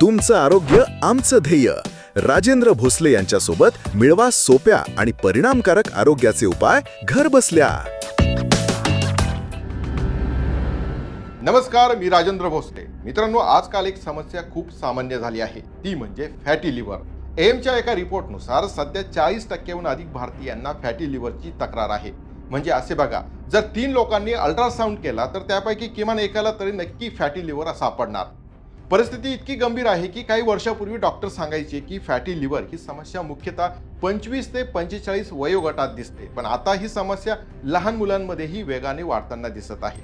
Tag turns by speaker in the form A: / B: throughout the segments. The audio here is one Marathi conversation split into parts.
A: तुमचं आरोग्य आमचं ध्येय. राजेंद्र भोसले यांच्यासोबत मिळवा सोप्या आणि परिणामकारक आरोग्याचे उपाय घर बसल्या.
B: नमस्कार मी राजेंद्र भोसले. मित्रांनो आजकाल एक समस्या खूप सामान्य झाली आहे. ती म्हणजे फॅटी लिव्हर एमच्या एका रिपोर्टनुसार सध्या चाळीस टक्क्याहून अधिक भारतीयांना फॅटी लिव्हरची तक्रार आहे. म्हणजे असे बघा जर तीन लोकांनी अल्ट्रासाऊंड केला तर त्यापैकी किमान एकाला तरी नक्की फॅटी लिव्हर सापडणार. परिस्थिती इतकी गंभीर आहे की काही वर्षापूर्वी डॉक्टर सांगायचे की फॅटी लिव्हर ही समस्या मुख्यतः पंचवीस ते पंचेचाळीस वयोगटात दिसते. पण आता ही समस्या लहान मुलांमध्येही वेगाने वाढताना दिसत आहे.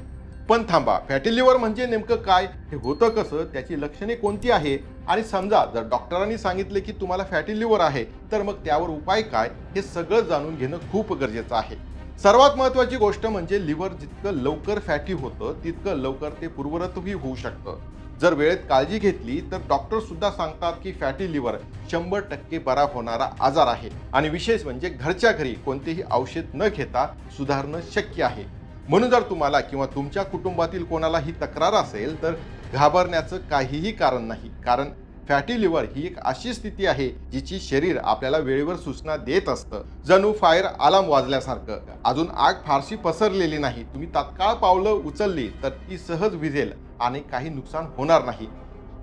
B: पण थांबा फॅटी लिव्हर म्हणजे नेमकं काय? हे होतं कसं? त्याची लक्षणे कोणती आहे? आणि समजा जर डॉक्टरांनी सांगितले की तुम्हाला फॅटी लिव्हर आहे तर मग त्यावर उपाय काय? हे सगळं जाणून घेणं खूप गरजेचं आहे. सर्वात महत्वाची गोष्ट म्हणजे लिव्हर जितकं लवकर फॅटी होतं तितकं लवकर ते पूर्वरतही होऊ शकतं. जर वेळेत काळजी घेतली तर डॉक्टर सुद्धा सांगतात की फॅटी लिव्हर शंभर टक्के बरा होणारा आजार आहे. आणि विशेष म्हणजे घरच्या घरी कोणतेही औषध न घेता सुधारणं शक्य आहे. म्हणून जर तुम्हाला किंवा तुमच्या कुटुंबातील कोणाला ही तक्रार असेल तर घाबरण्याचं काहीही कारण नाही. कारण फॅटी लिव्हर ही एक अशी स्थिती आहे जिची शरीर आपल्याला वेळेवर सूचना देत असतं. जणू फायर अलार्म वाजल्यासारखं. अजून आग फारशी पसरलेली नाही. तुम्ही तात्काळ पावलं उचलली तर ती सहज विझेल आणि काही नुकसान होणार नाही.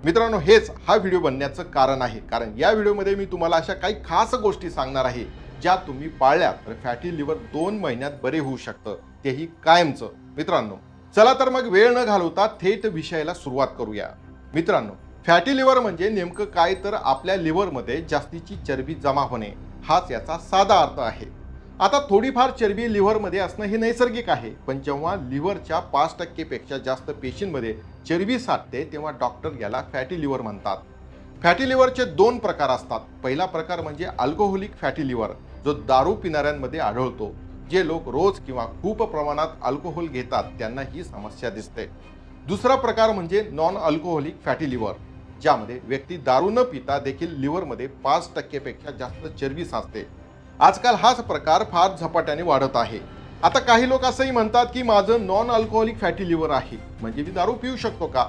B: मित्रांनो हेच हा व्हिडिओ बनण्याचं कारण आहे. कारण या व्हिडिओमध्ये मी तुम्हाला अशा काही खास गोष्टी सांगणार आहे ज्या तुम्ही पाळल्या तर फॅटी लिव्हर दोन महिन्यात बरे होऊ शकतं. तेही कायमचं. मित्रांनो चला तर मग वेळ न घालवता थेट विषयाला सुरुवात करूया. मित्रांनो फॅटी लिव्हर म्हणजे नेमकं काय तर आपल्या लिव्हरमध्ये जास्तीची चरबी जमा होणे हाच याचा साधा अर्थ आहे. आता थोडीफार चरबी लिव्हरमध्ये असणं हे नैसर्गिक आहे पण जेव्हा लिव्हरच्या पाच टक्केपेक्षा जास्त पेशींमध्ये चरबी साठते तेव्हा डॉक्टर याला फॅटी लिव्हर म्हणतात. फॅटी लिव्हरचे दोन प्रकार असतात. पहिला प्रकार म्हणजे अल्कोहोलिक फॅटी लिव्हर जो दारू पिणाऱ्यांमध्ये आढळतो जे लोक रोज किंवा खूप प्रमाणात अल्कोहोल घेतात त्यांना ही समस्या दिसते. दुसरा प्रकार म्हणजे नॉन अल्कोहोलिक फॅटी लिव्हर ज्यामध्ये व्यक्ती दारू न पिता देखील लिव्हरमध्ये पाच टक्केपेक्षा जास्त चरबी साचते. आजकाल हाच प्रकार फार झपाट्याने वाढत आहे. आता काही लोक असंही म्हणतात की माझं नॉन अल्कोहोलिक फॅटी लिव्हर आहे. म्हणजे मी दारू पिऊ शकतो का?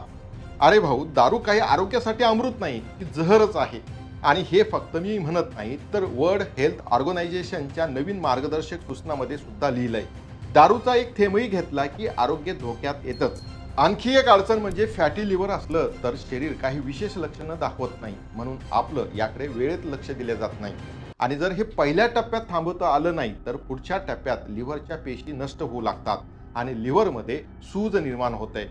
B: अरे भाऊ दारू काही आरोग्यासाठी अमृत नाही ती जहरच आहे. आणि हे फक्त मी म्हणत नाही तर वर्ल्ड हेल्थ ऑर्गनायझेशनच्या नवीन मार्गदर्शक सूचनामध्ये सुद्धा लिहिलंय. दारूचा एक थेंबही घेतला की आरोग्य धोक्यात येतच. आणखी एक अडचण म्हणजे फॅटी लिव्हर असलं तर शरीर काही विशेष लक्षणं दाखवत नाही म्हणून आपलं याकडे वेळेत लक्ष दिले जात नाही. आणि जर हे पहिल्या टप्प्यात थांबवता आलं नाही तर पुढच्या टप्प्यात लिव्हरच्या पेशी नष्ट होऊ लागतात आणि लिव्हरमध्ये सूज निर्माण होते.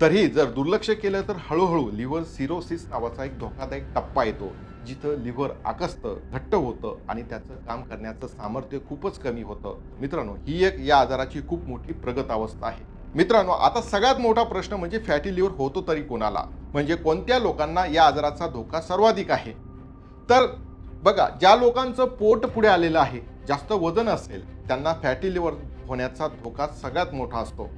B: तरी जर दुर्लक्ष केलं तर हळूहळू लिव्हर सिरोसिस नावाचा एक धोकादायक टप्पा येतो जिथं लिव्हर आकसतं घट्ट होतं आणि त्याचं काम करण्याचं सामर्थ्य खूपच कमी होतं. मित्रांनो ही एक या आजाराची खूप मोठी प्रगत अवस्था आहे. मित्रांनो आता सगळ्यात मोठा प्रश्न म्हणजे फॅटी लिव्हर होतो तरी कोणाला? म्हणजे कोणत्या लोकांना या आजाराचा धोका सर्वाधिक आहे? तर बघा ज्या लोकांचं पोट पुढे आलेलं आहे जास्त वजन असेल त्यांना फॅटी लिव्हर होण्याचा धोका सगळ्यात मोठा असतो.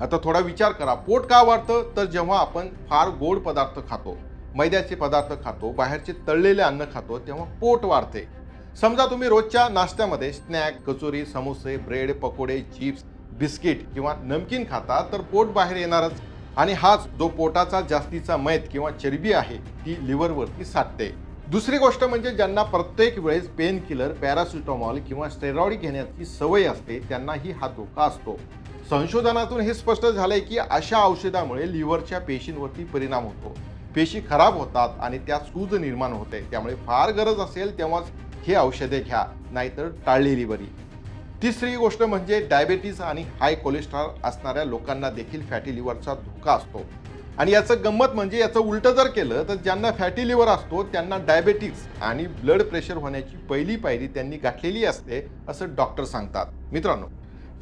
B: आता थोडा विचार करा पोट का वाढतं? तर जेव्हा आपण फार गोड पदार्थ खातो मैद्याचे पदार्थ खातो बाहेरचे तळलेले अन्न खातो तेव्हा पोट वाढते. समजा तुम्ही रोजच्या नाश्त्यामध्ये स्नॅक कचोरी समोसे ब्रेड पकोडे चिप्स बिस्किट किंवा नमकीन खाता तर पोट बाहेर येणारच. आणि हाच जो पोटाचा जास्तीचा मैद किंवा चरबी आहे ती लिव्हरवरती साठते. दुसरी गोष्ट म्हणजे ज्यांना प्रत्येक वेळेस पेन किलर पॅरासिटॉमॉल किंवा स्टेरॉइड घेण्याची सवय असते त्यांनाही हा धोका असतो. संशोधनातून हे स्पष्ट झालंय की अशा औषधामुळे लिव्हरच्या पेशींवरती परिणाम होतो. पेशी खराब होतात आणि त्यात सूज निर्माण होते. त्यामुळे फार गरज असेल तेव्हाच हे औषधे घ्या नाहीतर टाळलेली बरी. तिसरी गोष्ट म्हणजे डायबेटीस आणि हाय कोलेस्ट्रॉल असणाऱ्या लोकांना देखील फॅटी लिव्हरचा धोका असतो. आणि याचं गंमत म्हणजे याचं उलटं जर केलं तर ज्यांना फॅटी लिव्हर असतो त्यांना डायबेटिक्स आणि ब्लड प्रेशर होण्याची पहिली पायरी त्यांनी गाठलेली असते असं डॉक्टर सांगतात. मित्रांनो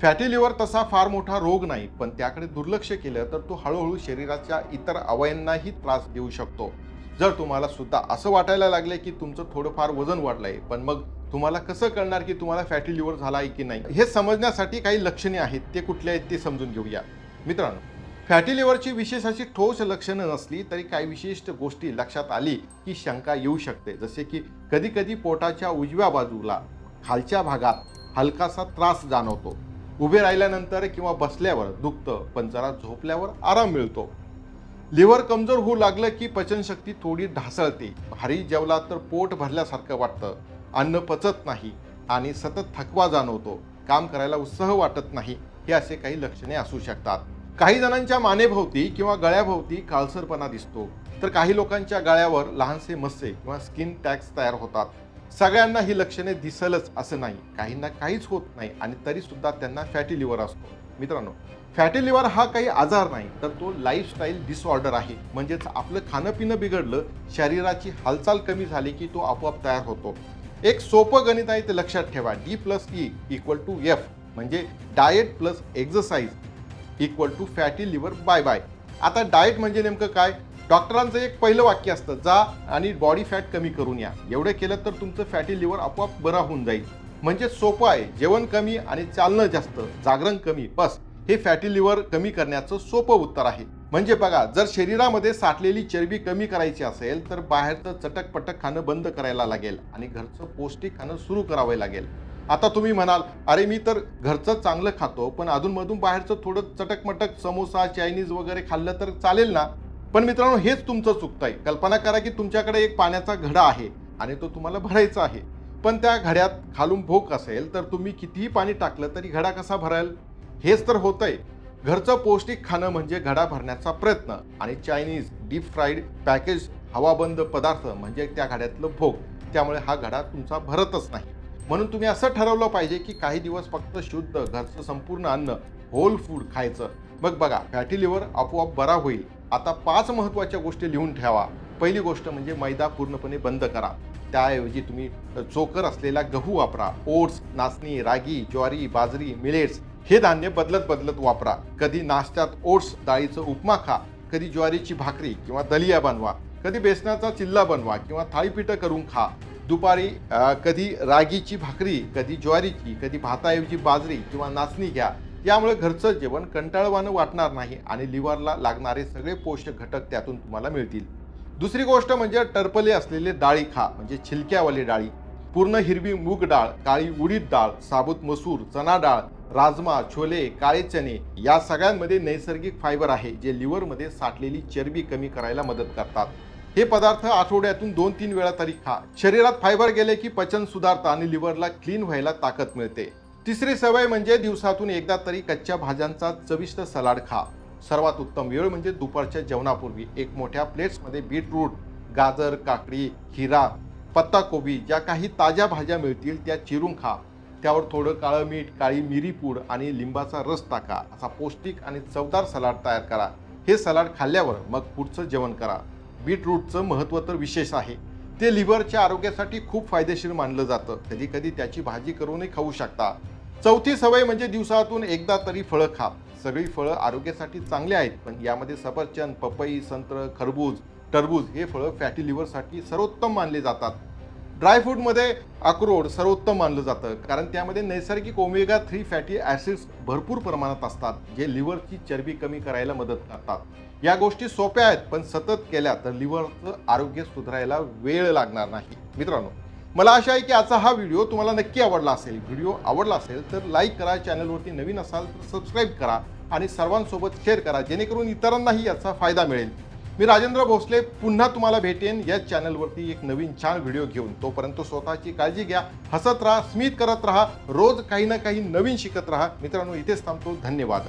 B: फॅटी लिव्हर तसा फार मोठा रोग नाही पण त्याकडे दुर्लक्ष केलं तर तो हळूहळू शरीराच्या इतर अवयवांनाही त्रास देऊ शकतो. जर तुम्हाला सुद्धा असं वाटायला लागले की तुमचं थोडंफार वजन वाढलंय पण मग तुम्हाला कसं कळणार की तुम्हाला फॅटी लिव्हर झाला आहे की नाही? हे समजण्यासाठी काही लक्षणे आहेत ते कुठले आहेत ते समजून घेऊया. मित्रांनो फॅटी लिव्हरची विशेष अशी ठोस लक्षणं नसली तरी काही विशिष्ट गोष्टी लक्षात आली की शंका येऊ शकते. जसे की कधी कधी पोटाच्या उजव्या बाजूला खालच्या भागात हलकासा त्रास जाणवतो. उभे राहिल्यानंतर किंवा बसल्यावर दुखतं पण जरा झोपल्यावर आराम मिळतो. लिव्हर कमजोर होऊ लागलं की पचनशक्ती थोडी ढासळते. भारी जेवला तर पोट भरल्यासारखं वाटतं. अन्न पचत नाही आणि सतत थकवा जाणवतो. काम करायला उत्साह वाटत नाही हे असे काही लक्षणे असू शकतात. काही जणांच्या मानेभोवती किंवा गळ्याभोवती काळसरपणा दिसतो. तर काही लोकांच्या गळ्यावर लहानसे मस्से किंवा स्किन टॅक्स तयार होतात. सगळ्यांना ही लक्षणे दिसलच असं नाही. काहींना काहीच होत नाही आणि तरी सुद्धा त्यांना फॅटी लिव्हर असतो. मित्रांनो फॅटी लिव्हर हा काही आजार नाही तर तो लाईफस्टाईल डिसऑर्डर आहे. म्हणजेच आपलं खाणं पिणं बिघडलं शरीराची हालचाल कमी झाली की तो आपोआप तयार होतो. एक सोपं गणित आहे ते लक्षात ठेवा. D plus E equal to F म्हणजे diet plus exercise equal to fatty liver bye bye आता डाएट म्हणजे नेमकं काय? डॉक्टरांचं एक पहिलं वाक्य असतं जा आणि बॉडी फॅट कमी करून या. एवढं केलं तर तुमचं फॅटी लिव्हर आपोआप बरा होऊन जाईल. म्हणजे सोपं आहे जेवण कमी आणि चालणं जास्त जागरण कमी बस. हे फॅटी लिव्हर कमी करण्याचं सोपं उत्तर आहे. म्हणजे बघा जर शरीरामध्ये साठलेली चरबी कमी करायची असेल तर बाहेरचं चटकपटक खाणं बंद करायला लागेल आणि घरचं पौष्टिक खाणं सुरू करावं लागेल. आता तुम्ही म्हणाल अरे मी तर घरचं चांगलं खातो पण अधूनमधून बाहेरचं थोडं चटकमटक समोसा चायनीज वगैरे खाल्लं तर चालेल ना? पण मित्रांनो हेच तुमचं चुकतंय. कल्पना करा की तुमच्याकडे एक पाण्याचा घडा आहे आणि तो तुम्हाला भरायचा आहे. पण त्या घड्यात खालून भोक असेल तर तुम्ही कितीही पाणी टाकलं तरी घडा कसा भराल? हेच तर होतंय. घरचं पौष्टिक खाणं म्हणजे घडा भरण्याचा प्रयत्न. आणि चायनीज डीप फ्राईड पॅकेज हवाबंद पदार्थ म्हणजे त्या घड्यातलं भोग. त्यामुळे हा घडा तुमचा भरतच नाही. म्हणून तुम्ही असं ठरवलं पाहिजे की काही दिवस फक्त शुद्ध घरचं संपूर्ण अन्न होल फूड खायचं. मग बघा फॅटी लिव्हर आपोआप बरा होईल. आता पाच महत्त्वाच्या गोष्टी लिहून ठेवा. पहिली गोष्ट म्हणजे मैदा पूर्णपणे बंद करा. त्याऐवजी तुम्ही चोकर असलेला गहू वापरा. ओट्स नाचणी रागी ज्वारी बाजरी मिलेट्स हे धान्य बदलत बदलत वापरा. कधी नाश्त्यात ओट्स डाळीचं उपमा खा. कधी ज्वारीची भाकरी किंवा दलिया बनवा. कधी बेसनाचा चिल्ला बनवा किंवा थाळीपीठं करून खा. दुपारी कधी रागीची भाकरी कधी ज्वारीची कधी भाताऐवजी बाजरी किंवा नाचणी घ्या. यामुळे घरचं जेवण कंटाळवानं वाटणार नाही आणि लिव्हरला लागणारे सगळे पोषक घटक त्यातून तुम्हाला मिळतील. दुसरी गोष्ट म्हणजे टरपले असलेले डाळी खा म्हणजे छिलक्यावाली डाळी. पूर्ण हिरवी मूग डाळ काळी उडीद डाळ साबूत मसूर चना डाळ राजमा छोले काळे चणे या सगळ्यांमध्ये नैसर्गिक फायबर आहे जे लिव्हरमध्ये साठलेली चरबी कमी करायला मदत करतात. हे पदार्थ आठवड्यातून दोन तीन वेळा तरी खा. शरीरात फायबर गेले की पचन सुधारतं आणि लिव्हरला क्लीन व्हायला ताकद मिळते. तिसरी सवय म्हणजे दिवसातून एकदा तरी कच्च्या भाज्यांचा चविष्ट सलाड खा. सर्वात उत्तम वेळ म्हणजे दुपारच्या जेवणापूर्वी एक मोठ्या प्लेट्समध्ये बीटरूट गाजर काकडी हिरा पत्ताकोबी ज्या काही ताज्या भाज्या मिळतील त्या चिरून खा. त्यावर थोडं काळं मीठ काळी मिरी पूड आणि लिंबाचा रस टाका. असा पौष्टिक आणि चवदार सलाड तयार करा. हे सलाड खाल्ल्यावर मग पुढचं जेवण करा. बीटरूटचं महत्त्व तर विशेष आहे. ते लिव्हरच्या आरोग्यासाठी खूप फायदेशीर मानलं जातं. कधी कधी त्याची भाजी करूनही खाऊ शकता. चौथी सवय म्हणजे दिवसातून एकदा तरी फळं खा. सगळी फळं आरोग्यासाठी चांगली आहेत पण यामध्ये सफरचंद पपई संत्र खरबूज टरबूज हे फळं फॅटी लिव्हरसाठी सर्वोत्तम मानले जातात. ड्रायफ्रूटमध्ये अक्रोड सर्वोत्तम मानलं जातं. कारण त्यामध्ये नैसर्गिक ओमेगा थ्री फॅटी ॲसिड्स भरपूर प्रमाणात असतात जे लिव्हरची चरबी कमी करायला मदत करतात. या गोष्टी सोप्या आहेत पण सतत केल्या तर लिव्हरचं आरोग्य सुधारायला वेळ लागणार नाही. मित्रांनो मला आशा आहे की आजचा हा व्हिडिओ तुम्हाला नक्की आवडला असेल. व्हिडिओ आवडला असेल तर लाईक करा चॅनलवरती नवीन असाल तर सबस्क्राईब करा आणि सर्वांसोबत शेअर करा जेणेकरून इतरांनाही याचा फायदा मिळेल. मी राजेंद्र भोसले पुन्हा तुम्हाला भेटेन या चॅनलवरती एक नवीन छान व्हिडिओ घेऊन. तोपर्यंत स्वतःची काळजी घ्या हसत राहा स्मित करत राहा रोज काही ना काही नवीन शिकत राहा. मित्रांनो इथेच थांबतो. धन्यवाद.